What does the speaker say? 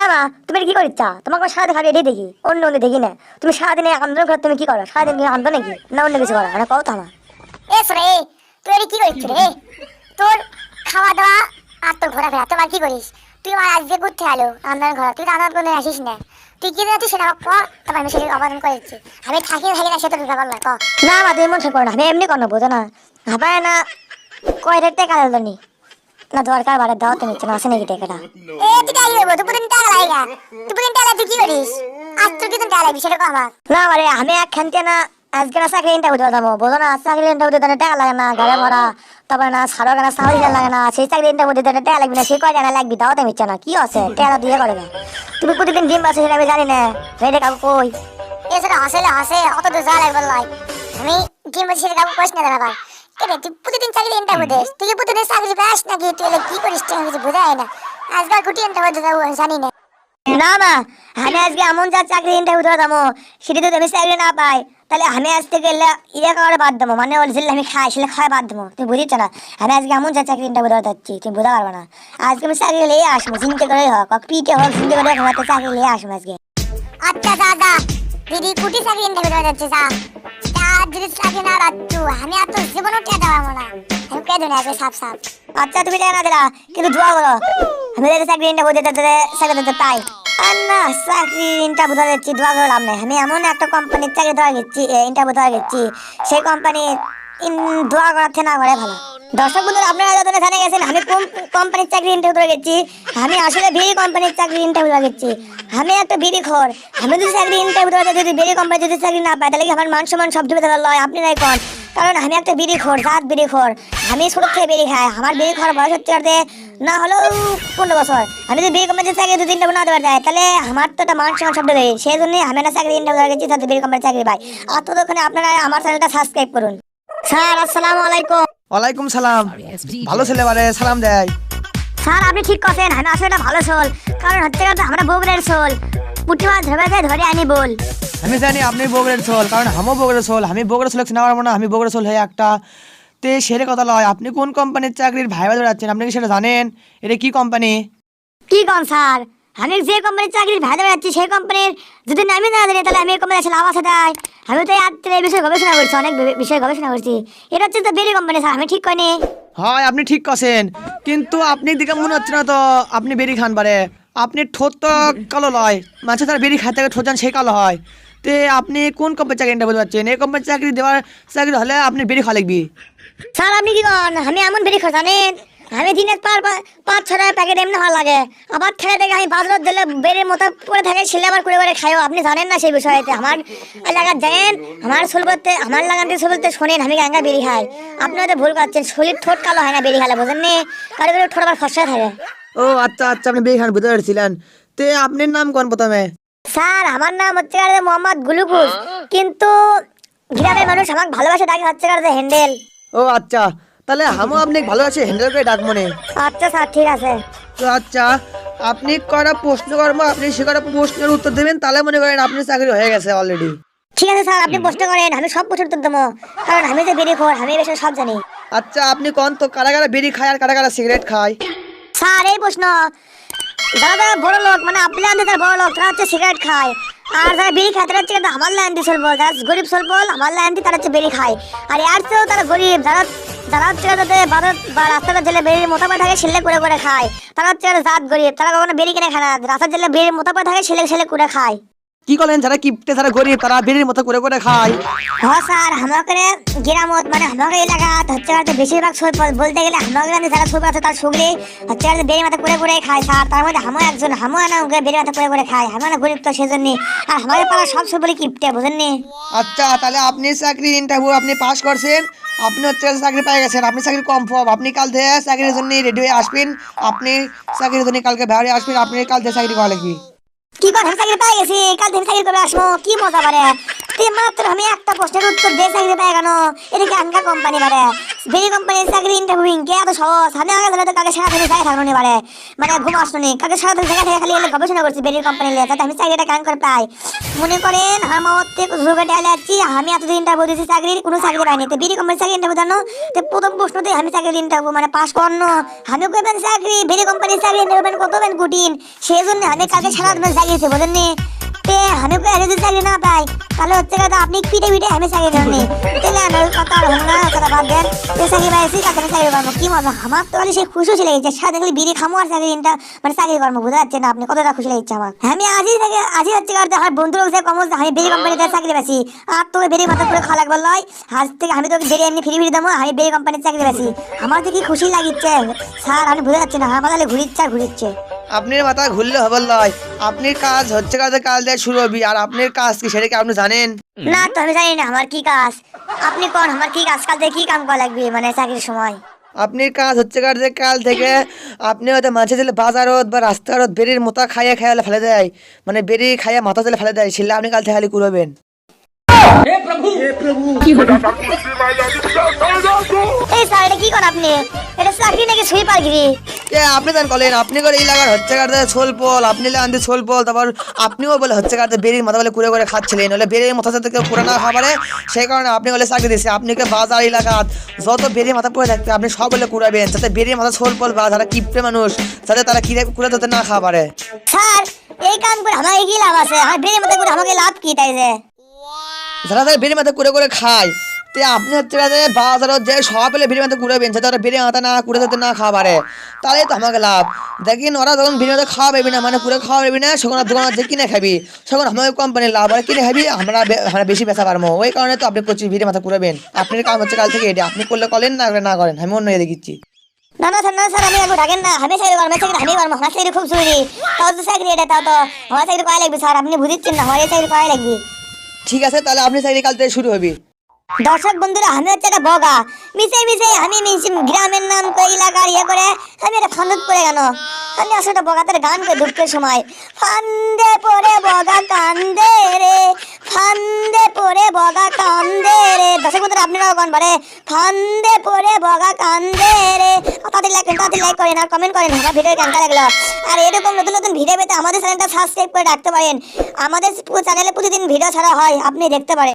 মা তুমি কি করিচ্ছা? তোমাকে আমি সারাদিন খালি এটাই দেখি অন্য অন্য দেখি না। তুমি সারাদিনে আন্দোলন করো তুমি কি করো? সারাদিন কি আন্দোলন নাকি? না অন্য কিছু করো? কও তো আমার এ সরে তুই এটা কি করিস রে? তোর খাওয়া দাওয়া আর তোর ঘোরাফেরা তোমার কি করিস? তুই আমার আজকে ঘুরতে আলো আন্দোলন ঘোরা তুই তো আন্দোলন করে আসিস না। তুই কি সেটা কর তারপর আমি সেটা অবদান করে দিচ্ছি। আমি থাকি না থাকি না সেটা ব্যাপার না না মা তুমি মন করো না আমি এমনি করো বোঝো না। ভাবায় না কয় রেটে কাল নি? না দরকার বাড়ে দাও তুমি না আসে নাকি টাকাটা এ তুই টাকা দেবো তুই প্রতিদিন টাকা লাগা তুই প্রতিদিন টাকা তুই কি করিস আজ তোর কিন্তু টাকা লাগবি সেটা কো আমার না মানে আমি এক খানতে না আজকে না চাকরি ইন্টারভিউ দেওয়া যাব বোঝো না চাকরি ইন্টারভিউ দিতে টাকা লাগে না ঘরে ভরা তারপরে না সারো কেনা সাহরি লাগে না সেই চাকরি ইন্টারভিউ দিতে টাকা লাগবে না সেই কয় জানা লাগবি দাও তো মিচ্ছে না কি আছে টাকা দিয়ে করে না তুমি প্রতিদিন ডিম বাসে সেটা আমি জানি না রেডে কাকু কই এ সেটা হাসলে হাসে অত দূর যাওয়া লাগবে লাই আমি কি বলছি সেটা কাউকে কোশ না ব্যাপার কেন তুই প্রতিদিন চাকরি ইন্টারভিউ দিস তুই প্রতিদিন চাকরি পাস নাকি? তুই এলে কি করিস তুই কিছু বোঝাই না। আজকাল কুটি ইন্টারভিউ দিতে যাব জানি না। না না আমি আজকে এমন যা চাকরি ইন্টারভিউ দেওয়া যাব সেটা যদি আমি চাকরি না পাই তাহলে আমি আজ থেকে এলে ইয়ে করে বাদ দেবো। মানে ওর আমি খাই সেলে খাই বাদ দেবো। তুমি বুঝিচ্ছ না আমি আজকে এমন যা চাকরি ইন্টারভিউ দেওয়া যাচ্ছি তুমি বুঝতে পারবে না। আজকে আমি চাকরি লিয়ে আসব চিনতে করে হোক পিঠে হোক চিনতে করে হোক চাকরি লিয়ে আসব আজকে। আচ্ছা যা দিদি কুটি চাকরি ইন্টারভিউ দেওয়া যাচ্ছে যা। তা যদি চাকরি না রাখছু আমি আর তোর জীবনও টেয়া দেওয়া না। আমি কে দিন আগে সাপ সাপ আচ্ছা তুমি টাকা দিলা? কিন্তু দোয়া করো আমি যদি চাকরি দিতে দিতে চাকরি দিতে আর না চাকরি ধরে দিচ্ছি দোয়া করে লাভ নেই। আমি এমন একটা কোম্পানির চাকরি ধরে গেছি ইন্টারভিউ ধরা গেছি সেই কোম্পানি দোয়া করার থেকে না করে ভালো। দর্শক বন্ধুরা, আপনারা যতটা জানে গেছেন, আমি কোন কোম্পানির চাকরি ইন্টারভিউ গেছি? আমি আসলে বিড়ি কোম্পানির চাকরি ইন্টারভিউ গেছি। আমি একটা বিড়ি খোর। আমি যদি চাকরি ইন্টারভিউ যদি বিড়ি কোম্পানি যদি চাকরি না পাই, তাহলে কি আমার মান সম্মান সব ডুবে দেওয়ার লয়, আপনি নাই কোন? কারণ আমি একটা বিড়ি খোর, জাত বিড়ি খোর। আমি ছোট থেকে বিড়ি খাই। আমার বিড়ি খাওয়ার বয়স হচ্ছে আর না হলেও পনেরো বছর। আমি যদি বিড়ি কোম্পানির চাকরি দু তিনটা না দেওয়া যায় তাহলে আমার তো একটা মান সম্মান সব ডুবে সেই জন্যই আমি না চাকরি ইন্টারভিউ গেছি তাতে বিড়ি কোম্পানির চাকরি পাই। আর ততক্ষণে আপনারা আমার চ্যানেলটা সাবস্ক্রাইব করুন। স্যার, আসসালামু আলাইকুম। ওয়ালাইকুম সালাম। ভালো ছেলে বারে সালাম দেয়। স্যার আপনি ঠিক করছেন আমি আসলে ভালো সোল কারণ হচ্ছে কথা আমরা বগুড়ের সোল পুঁটি মাছ ধরে যায় ধরে আনি বল। আমি জানি আপনি বগরের সোল কারণ আমিও বগরের সোল আমি বগরের সোল চিনা পারব না আমি বগরের সোল হয়ে একটা তে সেরে কথা লয়। আপনি কোন কোম্পানির চাকরির ভাইবা ধরাচ্ছেন আপনি কি সেটা জানেন? এটা কি কোম্পানি কি কম স্যার? আমি যে কোম্পানির চাকরির ভেদে যাচ্ছি সেই কোম্পানির যদি নামি না জানি তাহলে আমি কোম্পানি আসলে আছে তাই আমি তো এই এই বিষয়ে গবেষণা করছি অনেক বিষয়ে গবেষণা করছি। এটা হচ্ছে তো বেরি কোম্পানি স্যার আমি ঠিক করিনি হয় আপনি ঠিক কছেন। কিন্তু আপনি দিকে মনে হচ্ছে না তো আপনি বেরি খান পারে আপনি ঠোঁট তো কালো লয়। মাঝে তার বেরি খাতে ঠোঁট যান সেই কালো হয়। তে আপনি কোন কোম্পানির চাকরিটা বলতে পারছেন এই কোম্পানির চাকরি দেওয়ার চাকরি হলে আপনি বেরি খাওয়া লাগবি স্যার আপনি কি করেন আমি এমন বেরি খাই জানেন। আমি দিনে পার পাঁচ ছটা প্যাকেট এমনি ভালো লাগে। আবার ঠেলে দেখে আমি বাজার দিলে বেড়ের মতো পড়ে থাকে ছেলে আবার করে করে খাইও আপনি জানেন না সেই বিষয়তে। আমার এলাকার জানেন আমার সোল বলতে আমার লাগান থেকে সোল বলতে শোনেন আমি গাঙ্গা বেরি খাই। আপনি হয়তো ভুল করছেন শরীর ঠোঁট কালো হয় না বেরি খালে বোঝেন নি? কারও কারও ঠোঁট আবার ফসা থাকে। ও আচ্ছা আচ্ছা আপনি বেরি খান বুঝতে পারছিলেন তে আপনার নাম কোন প্রথমে? স্যার আমার নাম হচ্ছে মোহাম্মদ গুলুকুস কিন্তু গ্রামের মানুষ আমাকে ভালোবাসে ডাকে হচ্ছে হ্যান্ডেল ও আচ্ছা। তাহলে আমিও আপনি ভালো আছে? হ্যান্ডেল করে ডাক মনে। আচ্ছা স্যার ঠিক আছে। তো আচ্ছা আপনি করা প্রশ্ন করব আপনি সে করা প্রশ্নের উত্তর দেবেন তাহলে মনে করেন আপনার চাকরি হয়ে গেছে অলরেডি ঠিক আছে স্যার আপনি প্রশ্ন করেন আমি সব প্রশ্ন উত্তর দেবো। কারণ আমি যে বেরি খোর আমি বিষয়ে সব জানি। আচ্ছা আপনি কোন তো কারা কারা বিড়ি খায় আর কারা কারা সিগারেট খায়? স্যার এই প্রশ্ন। যারা যারা বড় লোক মানে আপনি যারা বড় লোক তারা হচ্ছে সিগারেট খায়। আর যারা বিড়ি খায় তারা হচ্ছে কিন্তু আমার লাইন দিয়ে চলবো, যারা গরিব চলবো, আমার লাইনটি তারা হচ্ছে বিড়ি খায়। আর এর চেয়েও তারা গরিব, যারা যারা হচ্ছে যাতে ভারত বা রাস্তাটা জেলে বেরির পায়ে থাকে, সেলে করে করে খায়। তারা হচ্ছে জাত গরিব, তারা কখনো বেরি কিনে খায় না। রাস্তার জেলে বেরির পায়ে থাকে, সেলে সেলে করে খায়। কি করেন যারা কিপটে যারা গরিব তারা বিড়ির মতো করে করে খায়। হ্যাঁ স্যার আমাকে গ্রামত মানে আমাকে এলাকা হচ্ছে হচ্ছে বেশিরভাগ সই বলতে গেলে আমাকে আমি যারা ছবি আছে তার সুগলি হচ্ছে হচ্ছে বেড়ে মাথা করে করে খায় স্যার। তার মধ্যে হামো একজন হামো না ওকে বেড়ে মাথা করে করে খায় হামো না গরিব তো সেজন্য। আর আমাদের পাড়া সব সব বলে কিপটে বুঝেননি? আচ্ছা তাহলে আপনি চাকরি ইন্টারভিউ আপনি পাস করছেন। আপনি হচ্ছে চাকরি পেয়ে গেছেন আপনি চাকরি কনফার্ম আপনি কাল থেকে চাকরির জন্য রেডি হয়ে আসবেন। আপনি চাকরির জন্য কালকে বাইরে আসবেন আপনি কাল থেকে চাকরি করা লাগবে। কি কথা চাকরি পাই গেছি? কাল দিন চাকরি করে আসব। কি মজা পারে তুই মাত্র আমি একটা দিয়ে চাকরি পেয়ে গেল এটা কি আঙ্গা কোম্পানি পারে বেরি কোম্পানির চাকরি ইন্টারভিউইং কে এত সহজ। আমি আগে ধরে কাকে সারা দিন যাই থাকল পারে মানে ঘুম আসলো নি। কাকে সারা দিন থেকে খালি গবেষণা করছি বেরি কোম্পানি লিয়ে যাতে আমি চাকরিটা কেন করে পাই? মনে করেন, আমার থেকে সুযোগে ঢালে যাচ্ছি, আমি এতদিন ইন্টারভিউ দিয়েছি চাকরির, কোনো চাকরি পাইনি। তো বেরি কোম্পানির চাকরি ইন্টারভিউ জানো তো প্রথম প্রশ্নতেই আমি চাকরি ইন্টারভিউ মানে পাস করনো। আমি কইবেন চাকরি? বেরি কোম্পানির চাকরি ইন্টারভিউ কত বেন কঠিন? সেই জন্য আমি কালকে সারা দিন চাকরিতে বোঝেননি? তে আমি কই যদি চাকরি না পাই? তাহলে হচ্ছে কথা আপনি পিটে পিটে আমি চাকরি দেননি তাহলে আমি কথা আর না কথা বাদ দেন। তে চাকরি পাইছি কাছে চাকরি করব কি মজা আমার তো সেই খুশি ছিল যে সাথে খালি বিড়ি খামো আর চাকরি ইন্টা মানে চাকরি কর্ম বোঝা যাচ্ছে না আপনি কতটা খুশি লাগছে আমার। আমি আজই থেকে আজই হচ্ছে করতে আমার বন্ধু লোক যে কমল আমি বেরি কোম্পানিতে চাকরি পাইছি। আর তোকে বেরি মাথা করে খাওয়া লাগবে লয়। আজ থেকে আমি তোকে বেরি এমনি ফিরি ফিরি দেবো আমি বেরি কোম্পানির চাকরি পাইছি। আমার তো কি খুশি লাগিচ্ছে স্যার আমি বুঝতে পারছি না আমার তাহলে ঘুরিচ্ছে আর ঘুরিচ্ছে। আপনার মাথা ঘুরলে হবে লয় আপনার কাজ হচ্ছে কাজে কাল দিয়ে শুরু হবি আর আপনার কাজ কি সেটা কি আপনি জানেন? না তো আমি জানি না আমার কি কাজ? আপনি কোন আমার কি কাজ? কাল থেকে কি কাম করা লাগবে মানে চাকরির সময়? আপনার কাজ হচ্ছে কাজে কাল থেকে আপনি হয়তো মাঝে দিলে বাজারত বা রাস্তারত বেরির মোতা খাইয়ে খাইলে ফেলে দেয়। মানে বেরি খাইয়ে মাথা দিলে ফেলে দেয় সেটা আপনি কাল থেকে খালি করবেন কি করেন আপনি? এটা চাকরি নাকি সুইপার গিরি এ আপনি জান কলেন আপনি করে এলাকার হচ্ছে কাটতে ছোল আপনি আনতে ছোল তারপর আপনিও বলে হচ্ছে কাটতে বেরির মাথা বলে কুড়ে করে খাচ্ছিলেন নলে বেরির মাথা যাতে কেউ কুড়ে খাবারে সেই কারণে আপনি বলে চাকরি দিয়েছে আপনিকে বাজার এলাকাত যত বেরির মাথা পড়ে থাকবে আপনি সব বলে কুড়াবেন যাতে বেরির মাথা ছোল পল বা যারা কিপটে মানুষ যাতে তারা কিনে কুড়ে যাতে না খাবারে স্যার এই কাম করে আমাকে কি লাভ আছে? আমার করে আমাকে লাভ কি তাই যে? যারা তারা বেরির মাথা কুড়ে করে খায়, তে আপনি হচ্ছে বাজারত যে সব পেলে বেরির মাথা কুড়াবেন যাতে ওরা বেরি মাথা না, কুড়ে যাতে না খাবারে। তাহলে তো আমাকে লাভ। দেখিন ওরা যখন বেরি মাথা খাওয়া পাবি না মানে কুড়ে খাওয়া পাবি না তখন দোকান যে কিনে খাবি। তখন আমাকে কোম্পানির লাভ। আর কিনে খাবি, আমরা আমরা বেশি বেচা পারব ওই কারণে তো আপনি করছি ভিড়ের মাথা কুড়াবেন আপনার কাম হচ্ছে কাল থেকে এটা আপনি করলে করেন, না করলে না করেন। আমি অন্য ইয়ে দেখিচ্ছি। না না, স্যার না, স্যার, আমি আগে থাকেন না। আমি চাকরি করব চাকরি আমি করব আমার চাকরি খুব জরুরি তাও তো চাকরি এটা, তাও তো। আমার চাকরি কয় লাগবে, স্যার। আপনি বুঝিচ্ছেন না, আমার চাকরি কয় লাগবে। ঠিক আছে, তাহলে আপনি চাকরি কাল থেকে শুরু হবি। দর্শক বন্ধুরা, আমি হচ্ছে একটা বগা। মিশে মিশে আমি গ্রামের নাম তো এলাকার ইয়ে করে? আমি একটা ফান্দত পড়ে গেল আমি আসলে একটা বগাতের গান করে দুঃখের সময়। ফান্দে পড়ে বগা কান্দে রে, ফান্দে পড়ে বগা কান্দে রে। দর্শক বন্ধুরা আপনারাও গান বলে। ফান্দে পড়ে বগা কান্দে রে। তাদের লাইক তাদের লাইক করেন আর কমেন্ট করেন আমার ভিডিও কেমন লাগল? আর এরকম নতুন নতুন ভিডিও পেতে আমাদের চ্যানেলটা সাবস্ক্রাইব করে রাখতে পারেন। আমাদের চ্যানেলে প্রতিদিন ভিডিও ছাড়া হয়, আপনি দেখতে পারেন।